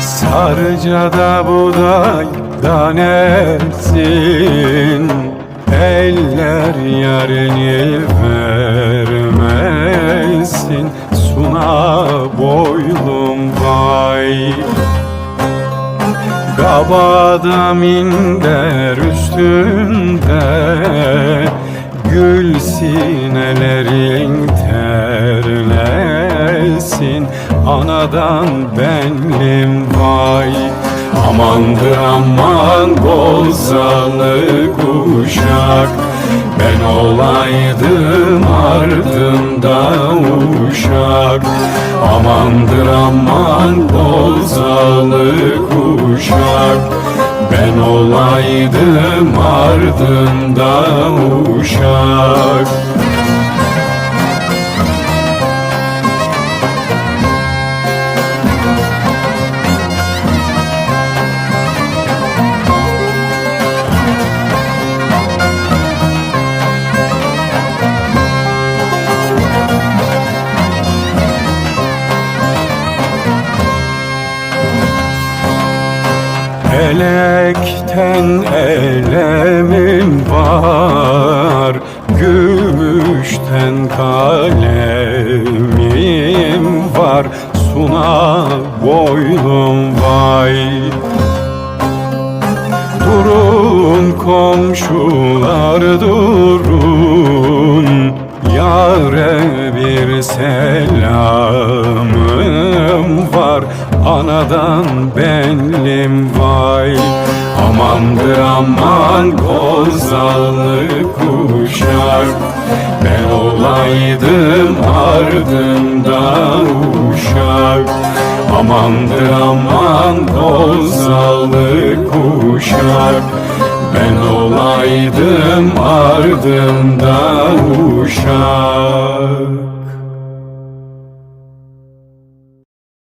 Sarıcada buğday danesin Eller yarini vermesin Suna boylum vay. Kabada minder üstünde Gül sinelerin terlesin. Anadan benlim vay. Amandır aman bozalı kuşak. Ben olaydım ardında uşak. Amandır aman bozalı ardında uşak Elekten elemim var Gümüşten kalemim var. Suna boylum vay. Durun komşular durun. Yare bir selamım var Anadan benlim vay. Amandır aman kozalı kuşak Ben olaydım ardında uşak Amandır aman kozalı kuşak Ben olaydım ardında uşak